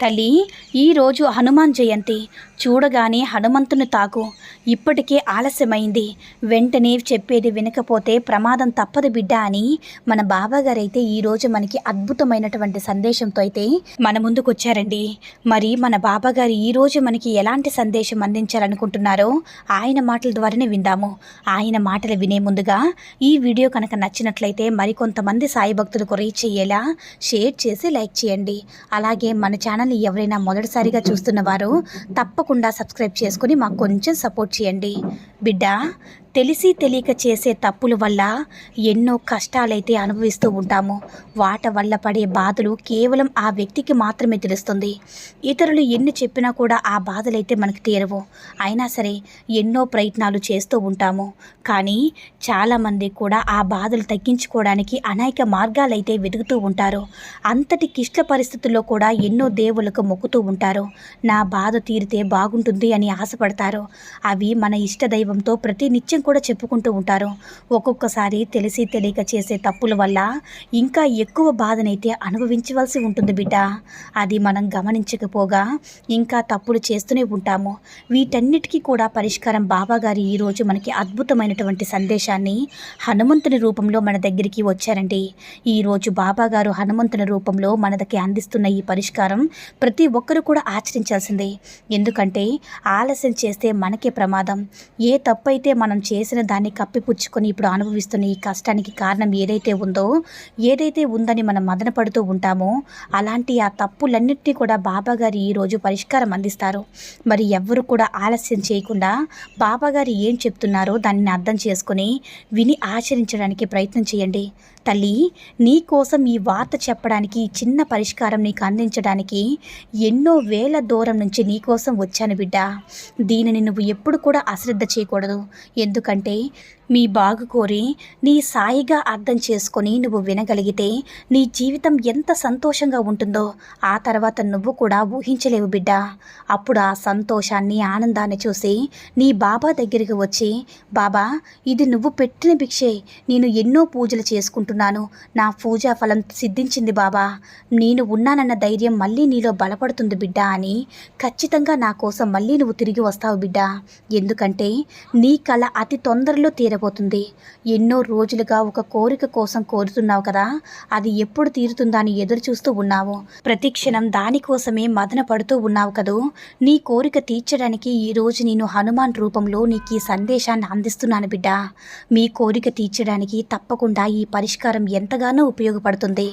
తల్లి ఈరోజు హనుమాన్ జయంతి. చూడగానే హనుమంతుని తాకు. ఇప్పటికే ఆలస్యమైంది. వెంటనే చెప్పేది వినకపోతే ప్రమాదం తప్పదు బిడ్డ అని మన బాబాగారైతే ఈరోజు మనకి అద్భుతమైనటువంటి సందేశంతో అయితే మన ముందుకు వచ్చారండి. మరి మన బాబాగారు ఈరోజు మనకి ఎలాంటి సందేశం అందించాలనుకుంటున్నారో ఆయన మాటల ద్వారానే విందాము. ఆయన మాటలు వినే ముందుగా ఈ వీడియో కనుక నచ్చినట్లయితే మరికొంతమంది సాయి భక్తులకు రీచ్ అయ్యేలా షేర్ చేసి లైక్ చేయండి. అలాగే మన ఛానల్ని ఎవరైనా మొదటిసారిగా చూస్తున్నవారు తప్పకుండా సబ్స్క్రైబ్ చేసుకుని మాకు కొంచెం సపోర్ట్ చేయండి. బిడ్డ తెలిసి తెలియక చేసే తప్పుల వల్ల ఎన్నో కష్టాలైతే అనుభవిస్తూ ఉంటాము. వాట వల్ల పడే బాధలు కేవలం ఆ వ్యక్తికి మాత్రమే తెలుస్తుంది. ఇతరులు ఎన్ని చెప్పినా కూడా ఆ బాధలైతే మనకు తీరవు. అయినా సరే ఎన్నో ప్రయత్నాలు చేస్తూ ఉంటాము. కానీ చాలామంది కూడా ఆ బాధలు తగ్గించుకోవడానికి అనేక మార్గాలైతే వెతుకుతూ ఉంటారు. అంతటి క్లిష్ట పరిస్థితుల్లో కూడా ఎన్నో దేవులకు మొక్కుతూ ఉంటారు. నా బాధ తీరితే బాగుంటుంది అని ఆశపడతారు. అవి మన ఇష్ట దైవంతో ప్రతి నిత్యం కూడా చెప్పుకుంటూ ఉంటారు. ఒక్కొక్కసారి తెలిసి తెలియక చేసే తప్పుల వల్ల ఇంకా ఎక్కువ బాధనైతే అనుభవించవలసి ఉంటుంది బిడ్డ. అది మనం గమనించకపోగా ఇంకా తప్పులు చేస్తూనే ఉంటాము. వీటన్నిటికీ కూడా పరిష్కారం బాబాగారు ఈరోజు మనకి అద్భుతమైనటువంటి సందేశాన్ని హనుమంతుని రూపంలో మన దగ్గరికి వచ్చారండి. ఈరోజు బాబాగారు హనుమంతుని రూపంలో మనకి అందిస్తున్న ఈ పరిష్కారం ప్రతి ఒక్కరూ కూడా ఆచరించాల్సిందే. ఎందుకంటే ఆలస్యం చేస్తే మనకే ప్రమాదం. ఏ తప్పు అయితే మనం చేసిన దాన్ని కప్పిపుచ్చుకొని ఇప్పుడు అనుభవిస్తున్న ఈ కష్టానికి కారణం ఏదైతే ఉందో ఏదైతే ఉందని మనం మదన పడుతూ ఉంటామో అలాంటి ఆ తప్పులన్నింటినీ కూడా బాబాగారు ఈరోజు పరిష్కారం అందిస్తారు. మరి ఎవ్వరు కూడా ఆలస్యం చేయకుండా బాబాగారు ఏం చెప్తున్నారో దానిని అర్థం చేసుకొని విని ఆచరించడానికి ప్రయత్నం చేయండి. తల్లి నీకోసం ఈ వార్త చెప్పడానికి చిన్న పరిష్కారం నీకు అందించడానికి ఎన్నో వేల దూరం నుంచి నీకోసం వచ్చాను బిడ్డ. దీనిని నువ్వు ఎప్పుడు కూడా అశ్రద్ధ చేయకూడదు. ఎందుకంటే మీ బాగు కోరి నీ సాయిగా అర్థం చేసుకొని నువ్వు వినగలిగితే నీ జీవితం ఎంత సంతోషంగా ఉంటుందో ఆ తర్వాత నువ్వు కూడా ఊహించలేవు బిడ్డ. అప్పుడు ఆ సంతోషాన్ని ఆనందాన్ని చూసి నీ బాబా దగ్గరికి వచ్చి బాబా ఇది నువ్వు పెట్టిన భిక్షే. నేను ఎన్నో పూజలు చేసుకుంటున్నాను. నా పూజా ఫలం సిద్ధించింది బాబా. నేను ఉన్నానన్న ధైర్యం మళ్ళీ నీలో బలపడుతుంది బిడ్డ అని ఖచ్చితంగా నా కోసం మళ్ళీ నువ్వు తిరిగి వస్తావు బిడ్డ. ఎందుకంటే నీ కళ అతి తొందరలో తీర ఉండబోతుంది ఎన్నో రోజులుగా ఒక కోరిక కోసం కోరుతున్నావు కదా. అది ఎప్పుడు తీరుతుందా అని ఎదురు చూస్తూ ఉన్నావు. ప్రతి క్షణం దానికోసమే మదన పడుతూ ఉన్నావు కదూ. నీ కోరిక తీర్చడానికి ఈ రోజు నేను హనుమాన్ రూపంలో నీకు ఈ సందేశాన్ని అందిస్తున్నాను బిడ్డ. మీ కోరిక తీర్చడానికి తప్పకుండా ఈ పరిష్కారం ఎంతగానో ఉపయోగపడుతుంది.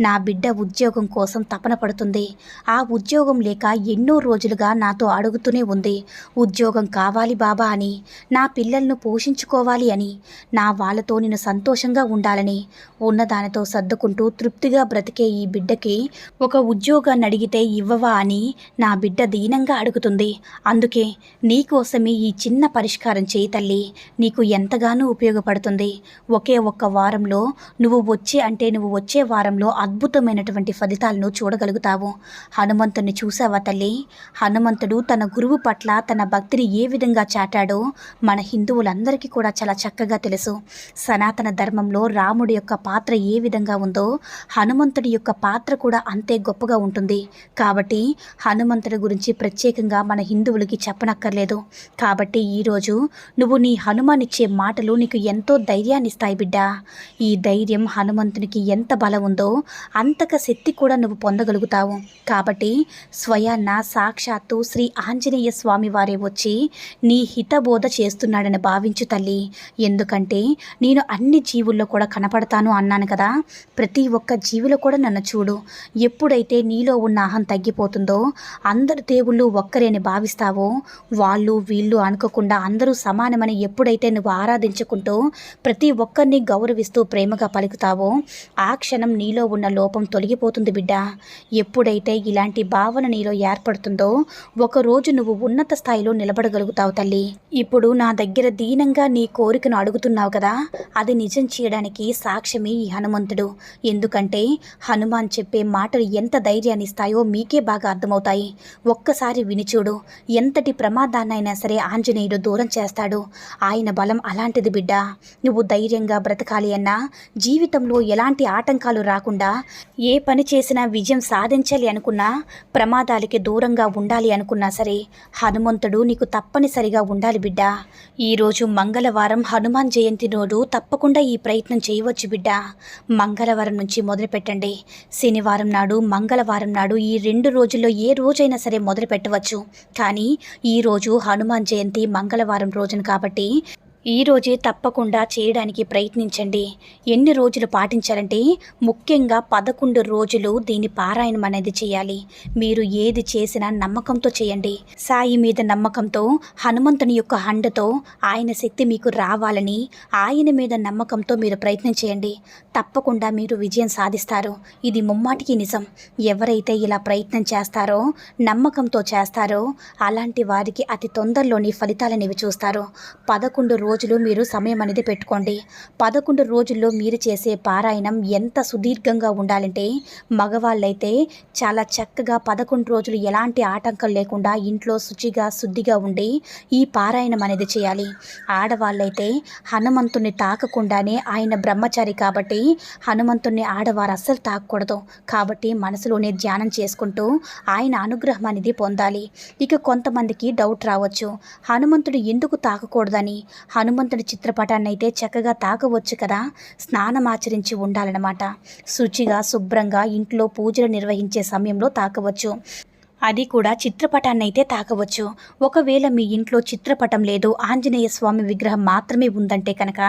నా బిడ్డ ఉద్యోగం కోసం తపన పడుతుంది. ఆ ఉద్యోగం లేక ఎన్నో రోజులుగా నాతో అడుగుతూనే ఉంది. ఉద్యోగం కావాలి బాబా అని. నా పిల్లలను పోషించుకోవాలి అని. నా వాళ్ళతో నేను సంతోషంగా ఉండాలని. ఉన్నదానితో సర్దుకుంటూ తృప్తిగా బ్రతికే ఈ బిడ్డకి ఒక ఉద్యోగాన్ని అడిగితే ఇవ్వవా అని నా బిడ్డ దీనంగా అడుగుతుంది. అందుకే నీకోసమే ఈ చిన్న పరిష్కారం చేయి తల్లి. నీకు ఎంతగానో ఉపయోగపడుతుంది. ఒకే ఒక్క వారంలో నువ్వు వచ్చే అంటే నువ్వు వచ్చే వారంలో అద్భుతమైనటువంటి ఫలితాలను చూడగలుగుతావు. హనుమంతుని చూసావా తల్లి? హనుమంతుడు తన గురువు పట్ల తన భక్తిని ఏ విధంగా చాటాడో మన హిందువులందరికీ కూడా చాలా చక్కగా తెలుసు. సనాతన ధర్మంలో రాముడి యొక్క పాత్ర ఏ విధంగా ఉందో హనుమంతుడి యొక్క పాత్ర కూడా అంతే గొప్పగా ఉంటుంది. కాబట్టి హనుమంతుడి గురించి ప్రత్యేకంగా మన హిందువులకి చెప్పనక్కర్లేదు. కాబట్టి ఈరోజు నువ్వు నీ హనుమానిచ్చే మాటలు నీకు ఎంతో ధైర్యాన్ని ఇస్తాయి బిడ్డ. ఈ ధైర్యం హనుమంతునికి ఎంత బలం ఉందో అంతక శక్తి కూడా నువ్వు పొందగలుగుతావు. కాబట్టి స్వయాన్న సాక్షాత్తు శ్రీ ఆంజనేయ స్వామి వారే వచ్చి నీ హితబోధ చేస్తున్నాడని భావించు తల్లి. ఎందుకంటే నేను అన్ని జీవుల్లో కూడా కనపడతాను అన్నాను కదా. ప్రతి ఒక్క జీవిలో కూడా నన్ను చూడు. ఎప్పుడైతే నీలో ఉన్న అహం తగ్గిపోతుందో అందరు దేవుళ్ళు ఒక్కరే అని భావిస్తావో వాళ్ళు వీళ్ళు అనుకోకుండా అందరూ సమానమని ఎప్పుడైతే నువ్వు ఆరాధించుకుంటూ ప్రతి ఒక్కరిని గౌరవిస్తూ ప్రేమగా పలుకుతావో ఆ క్షణం నీలో ఉన్న లోపం తొలగిపోతుంది బిడ్డ. ఎప్పుడైతే ఇలాంటి భావన నీలో ఏర్పడుతుందో ఒకరోజు నువ్వు ఉన్నత స్థాయిలో నిలబడగలుగుతావు తల్లి. ఇప్పుడు నా దగ్గర దీనంగా నీ కోరిక కోరికను అడుగుతున్నావు కదా? అది నిజం చేయడానికి సాక్ష్యమే ఈ హనుమంతుడు. ఎందుకంటే హనుమాన్ చెప్పే మాటలు ఎంత ధైర్యాన్ని ఇస్తాయో మీకే బాగా అర్థమవుతాయి. ఒక్కసారి వినిచూడు ఎంతటి ప్రమాదాన్నైనా సరే ఆంజనేయుడు దూరం చేస్తాడు. ఆయన బలం అలాంటిది బిడ్డ. నువ్వు ధైర్యంగా బ్రతకాలి అన్నా జీవితంలో ఎలాంటి ఆటంకాలు రాకుండా ఏ పని చేసినా విజయం సాధించాలి అనుకున్నా ప్రమాదాలకి దూరంగా ఉండాలి అనుకున్నా సరే హనుమంతుడు నీకు తప్పనిసరిగా ఉండాలి బిడ్డ. ఈరోజు మంగళవారం హనుమాన్ జయంతి రోజు తప్పకుండా ఈ ప్రయత్నం చేయవచ్చు బిడ్డ. మంగళవారం నుంచి మొదలుపెట్టండి. శనివారం నాడు మంగళవారం నాడు ఈ రెండు రోజుల్లో ఏ రోజైనా సరే మొదలు పెట్టవచ్చు కానీ ఈరోజు హనుమాన్ జయంతి మంగళవారం రోజున కాబట్టి ఈరోజే తప్పకుండా చేయడానికి ప్రయత్నించండి. ఎన్ని రోజులు పాటించాలంటే ముఖ్యంగా పదకొండు రోజులు దీని పారాయణం అనేది చేయాలి. మీరు ఏది చేసినా నమ్మకంతో చేయండి. సాయి మీద నమ్మకంతో హనుమంతుని యొక్క హండతో ఆయన శక్తి మీకు రావాలని ఆయన మీద నమ్మకంతో మీరు ప్రయత్నం చేయండి. తప్పకుండా మీరు విజయం సాధిస్తారు. ఇది ముమ్మాటికి నిజం. ఎవరైతే ఇలా ప్రయత్నం చేస్తారో నమ్మకంతో చేస్తారో అలాంటి వారికి అతి తొందరలోని ఫలితాలనేవి చూస్తారు. పదకొండు రోజులు మీరు సమయం అనేది పెట్టుకోండి. పదకొండు రోజుల్లో మీరు చేసే పారాయణం ఎంత సుదీర్ఘంగా ఉండాలంటే మగవాళ్ళైతే చాలా చక్కగా పదకొండు రోజులు ఎలాంటి ఆటంకం లేకుండా ఇంట్లో శుచిగా శుద్ధిగా ఉండి ఈ పారాయణం అనేది చేయాలి. ఆడవాళ్ళైతే హనుమంతుని తాకకుండానే ఆయన బ్రహ్మచారి కాబట్టి హనుమంతుని ఆడవారు అస్సలు తాకూడదు. కాబట్టి మనసులోనే ధ్యానం చేసుకుంటూ ఆయన అనుగ్రహం అనేది పొందాలి. ఇక కొంతమందికి డౌట్ రావచ్చు. హనుమంతుడు ఎందుకు తాకకూడదని? హనుమంతుడి చిత్రపటాన్ని అయితే చక్కగా తాకవచ్చు కదా స్నానం ఆచరించి ఉండాలన్నమాట. శుచిగా శుభ్రంగా ఇంట్లో పూజలు నిర్వహించే సమయంలో తాకవచ్చు అది కూడా చిత్రపటాన్ని అయితే తాకవచ్చు ఒకవేళ మీ ఇంట్లో చిత్రపటం లేదు ఆంజనేయ స్వామి విగ్రహం మాత్రమే ఉందంటే కనుక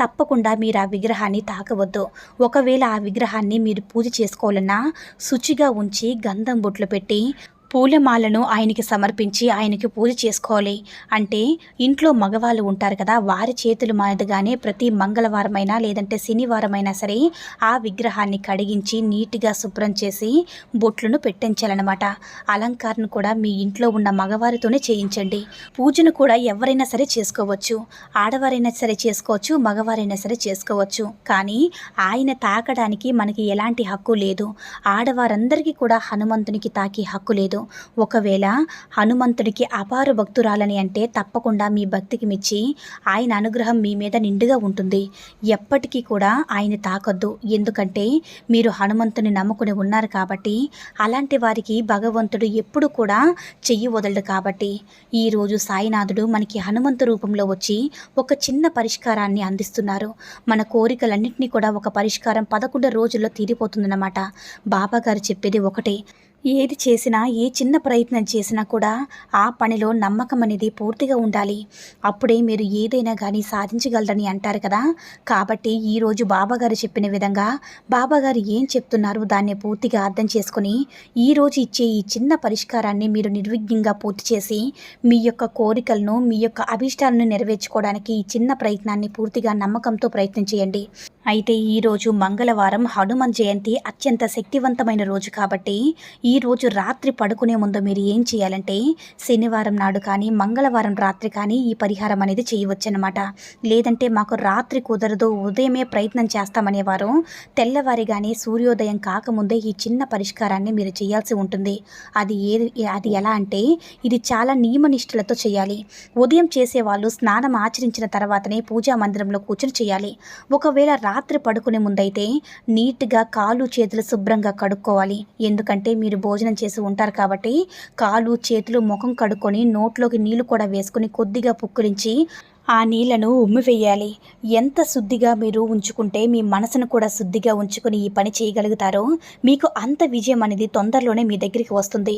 తప్పకుండా మీరు ఆ విగ్రహాన్ని తాకవద్దు ఒకవేళ ఆ విగ్రహాన్ని మీరు పూజ చేసుకోవాలన్నా శుచిగా ఉంచి గంధం బొట్లు పెట్టి పూలమాలను ఆయనకి సమర్పించి ఆయనకి పూజ చేసుకోవాలి. అంటే ఇంట్లో మగవాళ్ళు ఉంటారు కదా వారి చేతులు మాదిరిగానే ప్రతి మంగళవారమైనా లేదంటే శనివారమైనా సరే ఆ విగ్రహాన్ని కడిగించి నీట్గా శుభ్రం చేసి బొట్లను పెట్టించాలన్నమాట. అలంకారం కూడా మీ ఇంట్లో ఉన్న మగవారితోనే చేయించండి. పూజను కూడా ఎవరైనా సరే చేసుకోవచ్చు. ఆడవారైనా సరే చేసుకోవచ్చు మగవారైనా సరే చేసుకోవచ్చు. కానీ ఆయన తాకడానికి మనకి ఎలాంటి హక్కు లేదు. ఆడవారందరికీ కూడా హనుమంతునికి తాకి హక్కు లేదు. ఒకవేళ హనుమంతుడికి అపార భక్తురాలని అంటే తప్పకుండా మీ భక్తికి మెచ్చి ఆయన అనుగ్రహం మీ మీద నిండుగా ఉంటుంది. ఎప్పటికీ కూడా ఆయన తాకొద్దు. ఎందుకంటే మీరు హనుమంతుని నమ్ముకుని ఉన్నారు కాబట్టి అలాంటి వారికి భగవంతుడు ఎప్పుడు కూడా చెయ్యి వదలడు కాబట్టి. ఈరోజు సాయినాథుడు మనకి హనుమంతు రూపంలో వచ్చి ఒక చిన్న పరిష్కారాన్ని అందిస్తున్నారు. మన కోరికలన్నింటినీ కూడా ఒక పరిష్కారం పదకొండు రోజుల్లో తీరిపోతుందన్నమాట. బాబాగారు చెప్పేది ఒకటే. ఏది చేసినా ఏ చిన్న ప్రయత్నం చేసినా కూడా ఆ పనిలో నమ్మకం అనేది పూర్తిగా ఉండాలి. అప్పుడే మీరు ఏదైనా కానీ సాధించగలరని అంటారు కదా! కాబట్టి ఈరోజు బాబాగారు చెప్పిన విధంగా బాబాగారు ఏం చెప్తున్నారో దాన్ని పూర్తిగా అర్థం చేసుకుని ఈరోజు ఇచ్చే ఈ చిన్న పరిష్కారాన్ని మీరు నిర్విఘ్నంగా పూర్తి చేసి మీ యొక్క కోరికలను మీ యొక్క అభిష్టాలను నెరవేర్చుకోవడానికి ఈ చిన్న ప్రయత్నాన్ని పూర్తిగా నమ్మకంతో ప్రయత్నం చేయండి. అయితే ఈరోజు మంగళవారం హనుమాన్ జయంతి అత్యంత శక్తివంతమైన రోజు కాబట్టి ఈ ఈరోజు రాత్రి పడుకునే ముందు మీరు ఏం చేయాలంటే శనివారం నాడు కానీ మంగళవారం రాత్రి కానీ ఈ పరిహారం అనేది చేయవచ్చనమాట లేదంటే మాకు రాత్రి కుదరదు ఉదయమే ప్రయత్నం చేస్తామనేవారు. తెల్లవారిగానే సూర్యోదయం కాకముందే ఈ చిన్న పరిష్కారాన్ని మీరు చేయాల్సి ఉంటుంది. అది ఏది అది ఎలా అంటే ఇది చాలా నియమనిష్ఠలతో చేయాలి. ఉదయం చేసేవాళ్ళు స్నానం ఆచరించిన తర్వాతనే పూజా మందిరంలో కూర్చొని చేయాలి. ఒకవేళ రాత్రి పడుకునే ముందైతే నీట్గా కాలు చేతులు శుభ్రంగా కడుక్కోవాలి. ఎందుకంటే మీరు భోజనం చేసి ఉంటారు కాబట్టి కాలు చేతులు ముఖం కడుక్కొని నోట్లోకి నీళ్ళు కూడా వేసుకొని కొద్దిగా పుక్కిలించి ఆ నీళ్ళను ఉమ్మివేయాలి ఎంత శుద్ధిగా మీరు ఉంచుకుంటే మీ మనసును కూడా శుద్ధిగా ఉంచుకుని ఈ పని చేయగలుగుతారో మీకు అంత విజయం అనేది తొందరలోనే మీ దగ్గరికి వస్తుంది.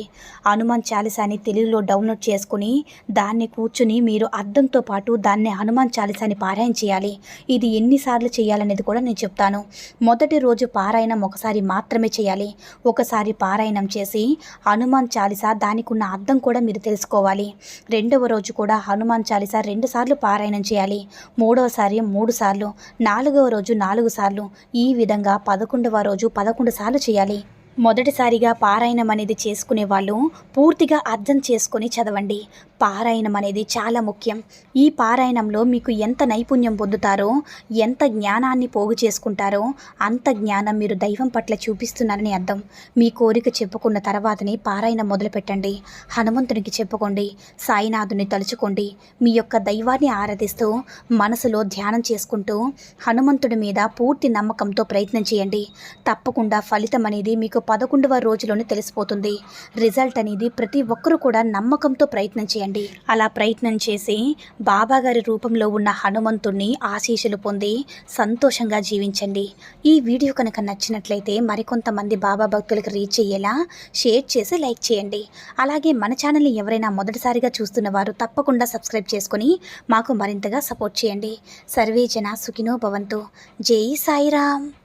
హనుమాన్ చాలీసాని తెలుగులో డౌన్లోడ్ చేసుకుని దాన్ని కూర్చుని మీరు అర్థంతో పాటు దాన్ని హనుమాన్ చాలీసాని పారాయణ చేయాలి. ఇది ఎన్నిసార్లు చేయాలనేది కూడా నేను చెప్తాను. మొదటి రోజు పారాయణం ఒకసారి మాత్రమే చేయాలి. ఒకసారి పారాయణం చేసి హనుమాన్ చాలీసా దానికి ఉన్న అర్థం కూడా మీరు తెలుసుకోవాలి. రెండవ రోజు కూడా హనుమాన్ చాలీసా రెండు సార్లు పారాయణం చేయాలి. మూడవసారి మూడు సార్లు నాలుగవ రోజు నాలుగు సార్లు ఈ విధంగా పదకొండవ రోజు పదకొండు సార్లు చేయాలి. మొదటిసారిగా పారాయణం అనేది చేసుకునే వాళ్ళు పూర్తిగా అర్థం చేసుకొని చదవండి. పారాయణం అనేది చాలా ముఖ్యం. ఈ పారాయణంలో మీకు ఎంత నైపుణ్యం పొందుతారో ఎంత జ్ఞానాన్ని పోగు చేసుకుంటారో అంత జ్ఞానం మీరు దైవం పట్ల చూపిస్తున్నారని అర్థం. మీ కోరిక చెప్పుకున్న తర్వాతనే పారాయణం మొదలుపెట్టండి. హనుమంతునికి చెప్పుకోండి. సాయినాథుని తలుచుకోండి. మీ యొక్క దైవాన్ని ఆరాధిస్తూ మనసులో ధ్యానం చేసుకుంటూ హనుమంతుడి మీద పూర్తి నమ్మకంతో ప్రయత్నం చేయండి. తప్పకుండా ఫలితం అనేది మీకు పదకొండవ రోజులోనే తెలిసిపోతుంది. రిజల్ట్ అనేది ప్రతి ఒక్కరూ కూడా నమ్మకంతో ప్రయత్నం చేయండి. అలా ప్రయత్నం చేసి బాబాగారి రూపంలో ఉన్న హనుమంతుణ్ణి ఆశీస్సులు పొంది సంతోషంగా జీవించండి. ఈ వీడియో కనుక నచ్చినట్లయితే మరికొంతమంది బాబా భక్తులకు రీచ్ అయ్యేలా షేర్ చేసి లైక్ చేయండి. అలాగే మన ఛానల్ని ఎవరైనా మొదటిసారిగా చూస్తున్న వారు తప్పకుండా సబ్స్క్రైబ్ చేసుకొని మాకు మరింతగా సపోర్ట్ చేయండి. సర్వే జన సుఖినో భవంతు. జై సాయిరామ్.